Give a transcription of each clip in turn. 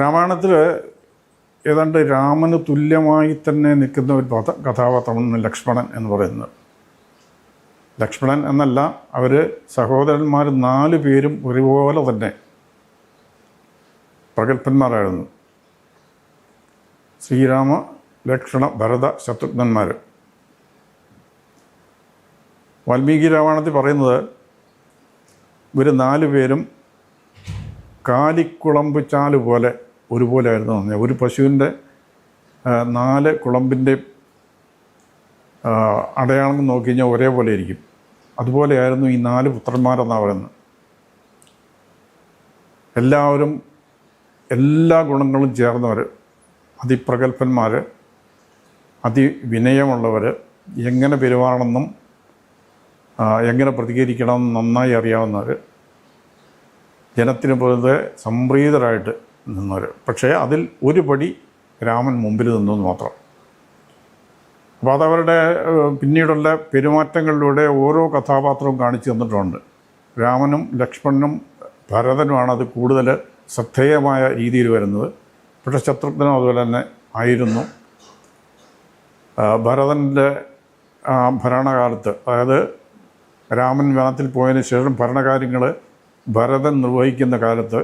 രാമായണത്തിൽ ഏതാണ്ട് രാമന് തുല്യമായി തന്നെ നിൽക്കുന്ന ഒരു പത- കഥാപാത്രമാണ് ലക്ഷ്മണൻ എന്ന് പറയുന്നത്. ലക്ഷ്മണൻ എന്നല്ല അവർ സഹോദരന്മാർ നാല് പേരും ഒരുപോലെ തന്നെ പ്രഗത്ഭന്മാരായിരുന്നു. ശ്രീരാമ ലക്ഷ്മണ ഭരത ശത്രുഘ്നന്മാർ വാൽമീകി രാമായണത്തിൽ പറയുന്നത് ഇവർ നാല് പേരും കാലിക്കുളമ്പ് ചാൽ പോലെ ഒരുപോലെ ആയിരുന്നു പറഞ്ഞാൽ ഒരു പശുവിന്റെ നാല് കുളമ്പിന്റെ അടയാളം നോക്കി കഴിഞ്ഞാൽ ഒരേപോലെ ഇരിക്കും. അതുപോലെയായിരുന്നു ഈ നാല് പുത്രന്മാരെന്നാണ് പറയുന്നത്. എല്ലാവരും എല്ലാ ഗുണങ്ങളും ചേർന്നവർ അതിപ്രഗത്ഭന്മാർ അതിവിനയമുള്ളവർ എങ്ങനെ പെരുമാറണമെന്നും എങ്ങനെ പ്രതികരിക്കണമെന്നും നന്നായി അറിയാവുന്നവർ ജനത്തിന് പുറത്തെ സംപ്രീതരായിട്ട് നിന്നവർ പക്ഷേ അതിൽ ഒരു പടി രാമൻ മുമ്പിൽ നിന്നു മാത്രം. അപ്പോൾ അതവരുടെ പിന്നീടുള്ള പെരുമാറ്റങ്ങളിലൂടെ ഓരോ കഥാപാത്രവും കാണിച്ചു തന്നിട്ടുണ്ട്. രാമനും ലക്ഷ്മണനും ഭരതനുമാണ് അത് കൂടുതൽ ശ്രദ്ധേയമായ രീതിയിൽ വരുന്നത്. പക്ഷേ ശത്രുഘ്നും അതുപോലെ തന്നെ ആയിരുന്നു. ഭരതന്റെ ഭരണകാലത്ത് അതായത് രാമൻ വനത്തിൽ പോയതിന് ശേഷം ഭരണകാര്യങ്ങൾ ഭരതൻ നിർവഹിക്കുന്ന കാലത്ത്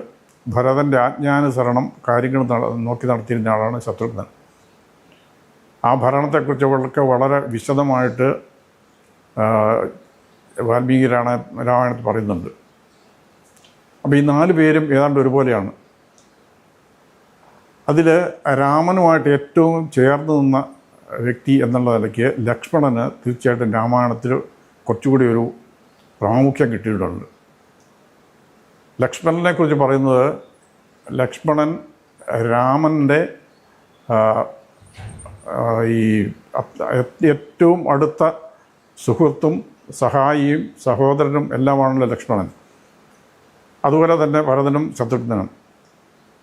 ഭരതന്റെ ആജ്ഞാനുസരണം കാര്യങ്ങൾ നോക്കി നടത്തിയിരുന്ന ആളാണ് ശത്രുഘ്നൻ. ആ ഭരണത്തെക്കുറിച്ച് അവൾക്ക് വളരെ വിശദമായിട്ട് വാൽമീകി രാണ രാമായണത്തിൽ പറയുന്നുണ്ട്. അപ്പോൾ ഈ നാല് പേരും ഏതാണ്ട് ഒരുപോലെയാണ്. അതിൽ രാമനുമായിട്ട് ഏറ്റവും ചേർന്ന് നിന്ന വ്യക്തി എന്നുള്ള നിലയ്ക്ക് ലക്ഷ്മണന് തീർച്ചയായിട്ടും രാമായണത്തിൽ കുറച്ചുകൂടി ഒരു പ്രാമുഖ്യം കിട്ടിയിട്ടുണ്ട് ലക്ഷ്മണനെ കുറിച്ച് പറയുന്നത് ലക്ഷ്മണൻ രാമന്റെ ഈ ഏറ്റവും അടുത്ത സുഹൃത്തും സഹായിയും സഹോദരനും എല്ലാമാണല്ലോ ലക്ഷ്മണൻ. അതുപോലെ തന്നെ ഭരതനും ശത്രുഘ്നനും.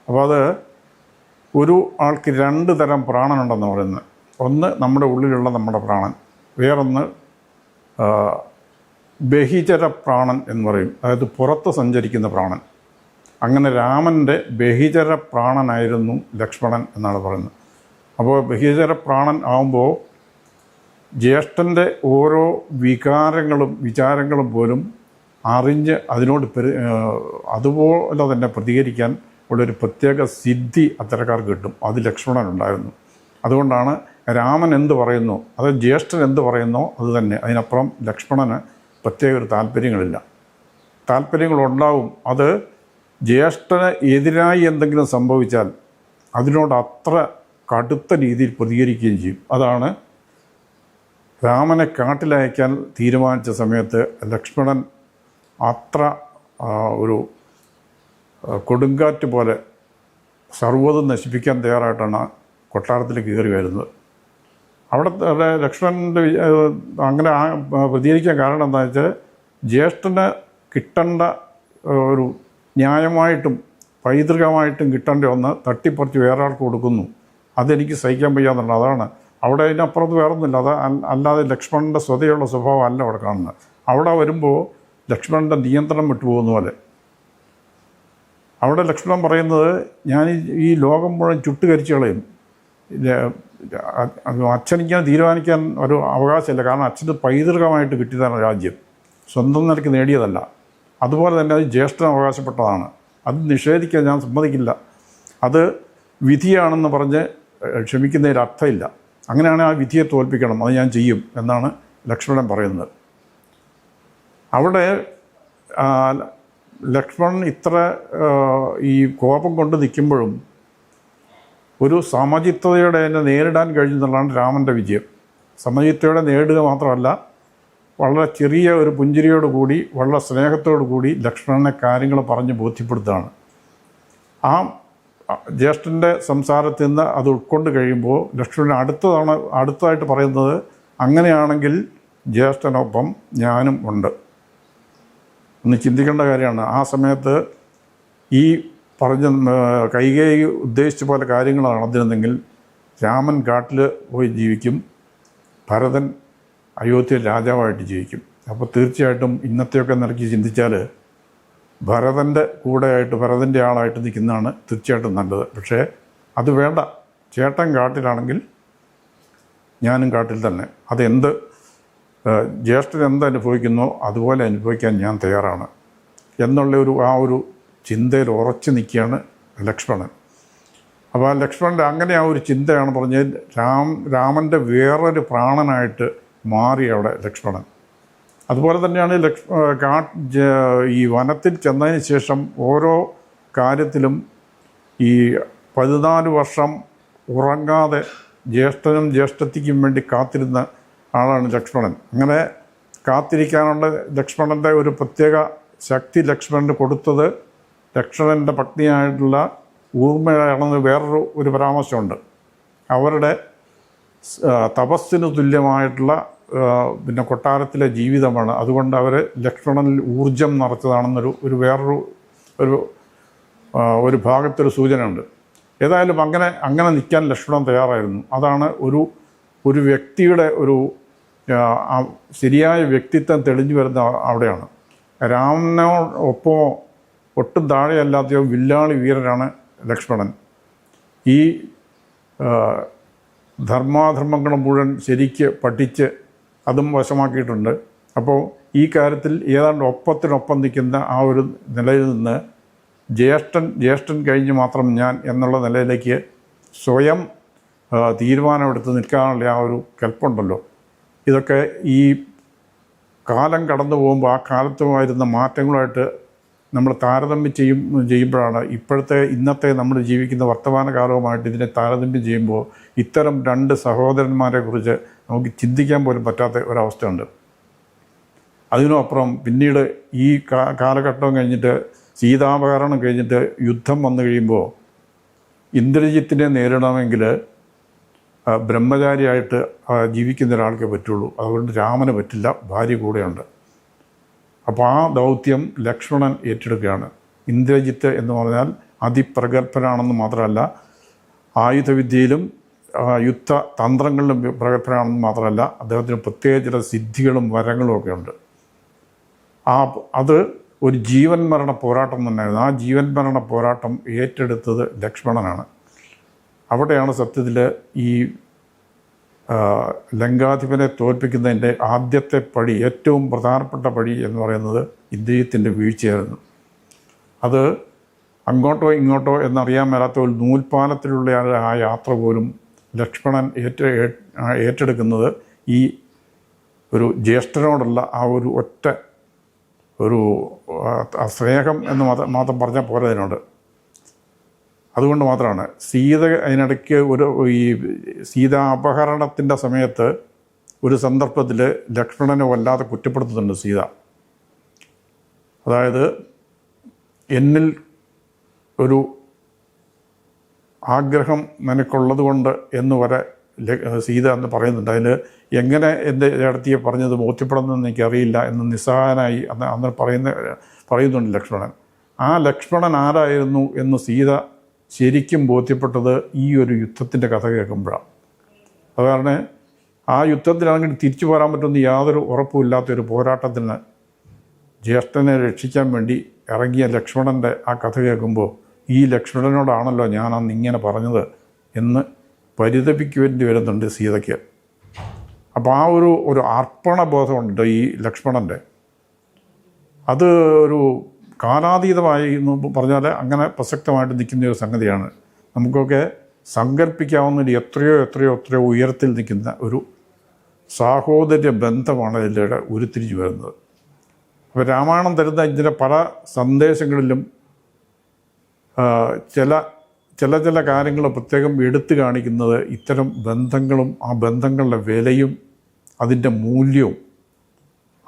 അപ്പോൾ അത് ഒരു ആൾക്ക് രണ്ട് തരം പ്രാണനുണ്ടെന്ന് പറയുന്നത്. ഒന്ന് നമ്മുടെ ഉള്ളിലുള്ള നമ്മുടെ പ്രാണൻ വേറൊന്ന് ബഹിചര പ്രാണൻ എന്ന് പറയും. അതായത് പുറത്ത് സഞ്ചരിക്കുന്ന പ്രാണൻ. അങ്ങനെ രാമന്റെ ബഹിചര പ്രാണനായിരുന്നു ലക്ഷ്മണൻ എന്നാണ് പറയുന്നത്. അപ്പോൾ ബഹിചര പ്രാണൻ ആകുമ്പോൾ ജ്യേഷ്ഠന്റെ ഓരോ വികാരങ്ങളും വിചാരങ്ങളും പോലും അറിഞ്ഞ് അതിനോട് പെരു അതുപോലെ തന്നെ പ്രതികരിക്കാൻ ഉള്ളൊരു പ്രത്യേക സിദ്ധി അത്തരക്കാർക്ക് കിട്ടും. അത് ലക്ഷ്മണനുണ്ടായിരുന്നു അതുകൊണ്ടാണ് രാമൻ എന്ത് പറയുന്നു അത് ജ്യേഷ്ഠൻ എന്ത് പറയുന്നോ അത് തന്നെ. അതിനപ്പുറം ലക്ഷ്മണന് പ്രത്യേക ഒരു താല്പര്യങ്ങളില്ല. താല്പര്യങ്ങളുണ്ടാവും. അത് ജ്യേഷ്ഠന് എതിരായി എന്തെങ്കിലും സംഭവിച്ചാൽ അതിനോട് അത്ര കടുത്ത രീതിയിൽ പ്രതികരിക്കുകയും ചെയ്യും. അതാണ് രാമനെ കാട്ടിലയക്കാൻ തീരുമാനിച്ച സമയത്ത് ലക്ഷ്മണൻ അത്ര ഒരു കൊടുങ്കാറ്റ് പോലെ സർവതും നശിപ്പിക്കാൻ തയ്യാറായിട്ടാണ് കൊട്ടാരത്തിൽ കയറി വരുന്നത് അവിടെ ലക്ഷ്മണന്റെ അങ്ങനെ ആ പ്രതികരിക്കാൻ കാരണം എന്താണെന്ന് വെച്ചാൽ ജ്യേഷ്ഠന് കിട്ടേണ്ട ഒരു ന്യായമായിട്ടും പൈതൃകമായിട്ടും കിട്ടേണ്ട ഒന്ന് തട്ടിപ്പറിച്ച് വേറെ ആൾക്ക് കൊടുക്കുന്നു. അതെനിക്ക് സഹിക്കാൻ വയ്യാന്നുള്ളത് അതാണ്. അവിടെ അതിനപ്പുറത്ത് വേറൊന്നുമില്ല. അത് അല്ലാതെ ലക്ഷ്മണന്റെ സ്വതയുള്ള സ്വഭാവം അല്ല അവിടെ കാണുന്നത്. അവിടെ വരുമ്പോൾ ലക്ഷ്മണന്റെ നിയന്ത്രണം വിട്ടുപോകുന്ന പോലെ. അവിടെ ലക്ഷ്മണൻ പറയുന്നത് ഞാൻ ഈ ലോകം മുഴുവൻ ചുട്ടുകരിച്ചു കളയും. ഇത് അ- അത് അച്ഛനിക്കാൻ തീരുമാനിക്കാൻ ഒരു അവകാശമില്ല. കാരണം അച്ഛന്റെ പൈതൃകമായിട്ട് കിട്ടിയതാണ് രാജ്യം. സ്വന്തം നിലയ്ക്ക് നേടിയതല്ല. അതുപോലെ തന്നെ അത് ജ്യേഷ്ഠന് അവകാശപ്പെട്ടതാണ്. അത് നിഷേധിക്കാൻ ഞാൻ സമ്മതിക്കില്ല. അത് വിധിയാണെന്ന് പറഞ്ഞ് ക്ഷമിക്കുന്നതിൽ അർത്ഥമില്ല. അങ്ങനെയാണെങ്കിൽ ആ വിധിയെ തോൽപ്പിക്കണം. അത് ഞാൻ ചെയ്യും എന്നാണ് ലക്ഷ്മണൻ പറയുന്നത്. അവിടെ ലക്ഷ്മൺ ഇത്ര ഈ കോപം കൊണ്ട് നിൽക്കുമ്പോഴും ഒരു സമചിത്തതയോടെ എന്നെ നേരിടാൻ കഴിഞ്ഞെന്നുള്ളതാണ് രാമന്റെ വിജയം. സമചിത്തയോടെ നേടുക മാത്രമല്ല വളരെ ചെറിയ ഒരു പുഞ്ചിരിയോട് കൂടി വളരെ സ്നേഹത്തോടു കൂടി ലക്ഷ്മണനെ കാര്യങ്ങൾ പറഞ്ഞ് ബോധ്യപ്പെടുത്തുകയാണ്. ആ ജ്യേഷ്ഠന്റെ സംസാരത്തിൽ നിന്ന് അത് ഉൾക്കൊണ്ട് കഴിയുമ്പോൾ ലക്ഷ്മണൻ അടുത്തതാണ് അടുത്തതായിട്ട് പറയുന്നത് അങ്ങനെയാണെങ്കിൽ ജ്യേഷ്ഠനൊപ്പം ഞാനും ഉണ്ട്. ഒന്ന് ചിന്തിക്കേണ്ട കാര്യമാണ്. ആ സമയത്ത് ഈ പറഞ്ഞ കൈകേയി ഉദ്ദേശിച്ച പോലെ കാര്യങ്ങളാണ് നടന്നിരുന്നെങ്കിൽ രാമൻ കാട്ടിൽ പോയി ജീവിക്കും ഭരതൻ അയോധ്യ രാജാവായിട്ട് ജീവിക്കും. അപ്പോൾ തീർച്ചയായിട്ടും ഇന്നത്തെയൊക്കെ നിറക്കി ചിന്തിച്ചാൽ ഭരതന്റെ കൂടെയായിട്ട് ഭരതന്റെ ആളായിട്ട് നിൽക്കുന്നതാണ് തീർച്ചയായിട്ടും നല്ലത്. പക്ഷേ അത് വേണ്ട. ചേട്ടൻ കാട്ടിലാണെങ്കിൽ ഞാനും കാട്ടിൽ തന്നെ. അതെന്ത് ജ്യേഷ്ഠൻ എന്ത് അനുഭവിക്കുന്നോ അതുപോലെ അനുഭവിക്കാൻ ഞാൻ തയ്യാറാണ്. എന്നുള്ള ഒരു ആ ഒരു ചിന്തയിൽ ഉറച്ചു നിൽക്കുകയാണ് ലക്ഷ്മണൻ. അപ്പോൾ ആ ലക്ഷ്മണന്റെ അങ്ങനെ ആ ഒരു ചിന്തയാണ് പറഞ്ഞത് രാം രാമന്റെ വേറൊരു പ്രാണനായിട്ട് മാറി അവിടെ ലക്ഷ്മണൻ. അതുപോലെ തന്നെയാണ് ലക്ഷ്മ ഈ വനത്തിൽ ചെന്നതിന് ശേഷം ഓരോ കാര്യത്തിലും ഈ പതിനാല് വർഷം ഉറങ്ങാതെ ജ്യേഷ്ഠനും ജ്യേഷ്ഠത്തിക്കും വേണ്ടി കാത്തിരുന്ന ആളാണ് ലക്ഷ്മണൻ. അങ്ങനെ കാത്തിരിക്കാനുള്ള ലക്ഷ്മണന്റെ ഒരു പ്രത്യേക ശക്തി ലക്ഷ്മണന് കൊടുത്തത് ലക്ഷ്മണന്റെ പത്നിയായിട്ടുള്ള ഊർമ്മയാണെന്ന് വേറൊരു ഒരു പരാമർശമുണ്ട്. അവരുടെ തപസ്സിന് തുല്യമായിട്ടുള്ള പിന്നെ കൊട്ടാരത്തിലെ ജീവിതമാണ്. അതുകൊണ്ട് അവർ ലക്ഷ്മണനിൽ ഊർജം നിറച്ചതാണെന്നൊരു ഒരു വേറൊരു ഒരു ഒരു ഭാഗത്തൊരു സൂചനയുണ്ട്. ഏതായാലും അങ്ങനെ അങ്ങനെ നിൽക്കാൻ ലക്ഷ്മണൻ തയ്യാറായിരുന്നു. അതാണ് ഒരു ഒരു വ്യക്തിയുടെ ഒരു ശരിയായ വ്യക്തിത്വം തെളിഞ്ഞു വരുന്ന അവിടെയാണ്. രാമനോടൊപ്പമോ ഒട്ടും താഴെയല്ലാത്തയോ വില്ലാളി വീരനാണ് ലക്ഷ്മണൻ. ഈ ധർമാധർമ്മങ്ങൾ മുഴുവൻ ശരിക്ക് പഠിച്ച് അതും വശമാക്കിയിട്ടുണ്ട്. അപ്പോൾ ഈ കാര്യത്തിൽ ഏതാണ്ട് ഒപ്പത്തിനൊപ്പം നിൽക്കുന്ന ആ ഒരു നിലയിൽ നിന്ന് ജ്യേഷ്ഠൻ ജ്യേഷ്ഠൻ കഴിഞ്ഞ് മാത്രം ഞാൻ എന്നുള്ള നിലയിലേക്ക് സ്വയം തീരുമാനമെടുത്ത് നിൽക്കാനുള്ള ആ ഒരു കൽപ്പുണ്ടല്ലോ. ഇതൊക്കെ ഈ കാലം കടന്നു പോകുമ്പോൾ ആ കാലത്തുമായിരുന്ന മാറ്റങ്ങളുമായിട്ട് നമ്മൾ താരതമ്യം ചെയ്യും ചെയ്യുമ്പോഴാണ് ഇപ്പോഴത്തെ ഇന്നത്തെ നമ്മൾ ജീവിക്കുന്ന വർത്തമാന കാലവുമായിട്ട് ഇതിനെ താരതമ്യം ചെയ്യുമ്പോൾ ഇത്തരം രണ്ട് സഹോദരന്മാരെ കുറിച്ച് നമുക്ക് ചിന്തിക്കാൻ പോലും പറ്റാത്ത ഒരവസ്ഥയുണ്ട്. അതിനപ്പുറം പിന്നീട് ഈ കാലഘട്ടം കഴിഞ്ഞിട്ട് സീതാപകരണം കഴിഞ്ഞിട്ട് യുദ്ധം വന്നു കഴിയുമ്പോൾ ഇന്ദ്രജിത്തിനെ നേരിടണമെങ്കിൽ ബ്രഹ്മചാരിയായിട്ട് ജീവിക്കുന്ന ഒരാൾക്കേ പറ്റുള്ളൂ. അതുകൊണ്ട് രാമന് പറ്റില്ല ഭാര്യ കൂടെയുണ്ട്. അപ്പോൾ ആ ദൗത്യം ലക്ഷ്മണൻ ഏറ്റെടുക്കുകയാണ്. ഇന്ദ്രജിത്ത് എന്ന് പറഞ്ഞാൽ അതിപ്രഗത്ഭനാണെന്ന് മാത്രമല്ല ആയുധവിദ്യയിലും യുദ്ധ തന്ത്രങ്ങളിലും പ്രഗത്ഭനാണെന്ന് മാത്രമല്ല അദ്ദേഹത്തിന് പ്രത്യേക ചില സിദ്ധികളും വരങ്ങളും ഒക്കെ ഉണ്ട്. ആ അത് ഒരു ജീവൻ മരണ പോരാട്ടം തന്നെയായിരുന്നു. ആ ജീവൻ മരണ പോരാട്ടം ഏറ്റെടുത്തത് ലക്ഷ്മണനാണ്. അവിടെയാണ് സത്യത്തിൽ ഈ ലങ്കാധിപനെ തോൽപ്പിക്കുന്നതിന്റെ ആദ്യത്തെ പടി ഏറ്റവും പ്രധാനപ്പെട്ട പടി എന്ന് പറയുന്നത് ഇദ്ദേഹത്തിന്റെ വീഴ്ചയായിരുന്നു. അത് അങ്ങോട്ടോ ഇങ്ങോട്ടോ എന്നറിയാൻ മേലാത്ത ഒരു നൂൽപ്പാലത്തിലുള്ള ആ- യാത്ര പോലും ലക്ഷ്മണൻ ഏറ്റ ഏറ്റെടുക്കുന്നത് ഈ ഒരു ജ്യേഷ്ഠനോടുള്ള ആ ഒരു ഒറ്റ ഒരു സ്നേഹം എന്ന് മാത്രം മാത്രം പറഞ്ഞാൽ പോരാ അതിനോട് അതുകൊണ്ട് മാത്രമാണ് സീത അതിനിടയ്ക്ക് ഒരു ഈ സീത അപഹരണത്തിന്റെ സമയത്ത് ഒരു സന്ദർഭത്തിൽ ലക്ഷ്മണനെ വല്ലാതെ കുറ്റപ്പെടുത്തുന്നുണ്ട് സീത. അതായത് എന്നിൽ ഒരു ആഗ്രഹം നിനക്കുള്ളത് കൊണ്ട് എന്ന് വരെ സീത എന്ന് പറയുന്നുണ്ട്. അതിന് എങ്ങനെ എന്റെ ഇടത്തിയെ പറഞ്ഞത് ബോധ്യപ്പെടുന്നതെന്ന് എനിക്കറിയില്ല എന്ന് നിസ്സഹായനായി അന്ന് അന്ന് പറയുന്ന പറയുന്നുണ്ട് ലക്ഷ്മണൻ. ആ ലക്ഷ്മണൻ ആരായിരുന്നു എന്ന് സീത ശരിക്കും ബോധ്യപ്പെട്ടത് ഈ ഒരു യുദ്ധത്തിന്റെ കഥ കേൾക്കുമ്പോഴാണ്. അത് കാരണം ആ യുദ്ധത്തിലാണെങ്കിൽ തിരിച്ചു പോരാൻ പറ്റുന്ന യാതൊരു ഉറപ്പുമില്ലാത്തൊരു പോരാട്ടത്തിന് ജ്യേഷ്ഠനെ രക്ഷിക്കാൻ വേണ്ടി ഇറങ്ങിയ ലക്ഷ്മണന്റെ ആ കഥ കേൾക്കുമ്പോൾ ഈ ലക്ഷ്മണനോടാണല്ലോ ഞാൻ അന്ന് ഇങ്ങനെ പറഞ്ഞത് എന്ന് പരിതപിക്കേണ്ടി വരുന്നുണ്ട് സീതയ്ക്ക്. അപ്പോൾ ആ ഒരു ഒരു അർപ്പണബോധമുണ്ട് ഈ ലക്ഷ്മണന്റെ. അത് ഒരു കാലാതീതമായി എന്ന് പറഞ്ഞാൽ അങ്ങനെ പ്രസക്തമായിട്ട് നിൽക്കുന്ന ഒരു സംഗതിയാണ്. നമുക്കൊക്കെ സങ്കല്പിക്കാവുന്ന എത്രയോ എത്രയോ എത്രയോ ഉയരത്തിൽ നിൽക്കുന്ന ഒരു സാഹോദര്യ ബന്ധമാണ് ഇതിലൂടെ ഉരുത്തിരിഞ്ഞു വരുന്നത്. അപ്പോൾ രാമായണം തരുന്ന ഇതിന്റെ പല സന്ദേശങ്ങളിലും ചില ചില ചില കാര്യങ്ങൾ പ്രത്യേകം എടുത്തു കാണിക്കുന്നത് ഇത്തരം ബന്ധങ്ങളും ആ ബന്ധങ്ങളുടെ വിലയും അതിന്റെ മൂല്യവും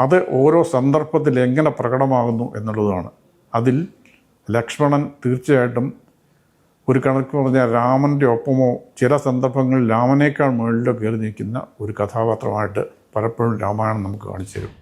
അത് ഓരോ സന്ദർഭത്തിൽ എങ്ങനെ പ്രകടമാകുന്നു എന്നുള്ളതാണ്. അതിൽ ലക്ഷ്മണൻ തീർച്ചയായിട്ടും ഒരു കണക്ക് പറഞ്ഞാൽ രാമന്റെ ഒപ്പമോ ചില സന്ദർഭങ്ങളിൽ രാമനേക്കാൾ മുകളിലോ കയറി നിൽക്കുന്ന ഒരു കഥാപാത്രമായിട്ട് പലപ്പോഴും രാമായണം നമുക്ക് കാണിച്ചു തരും.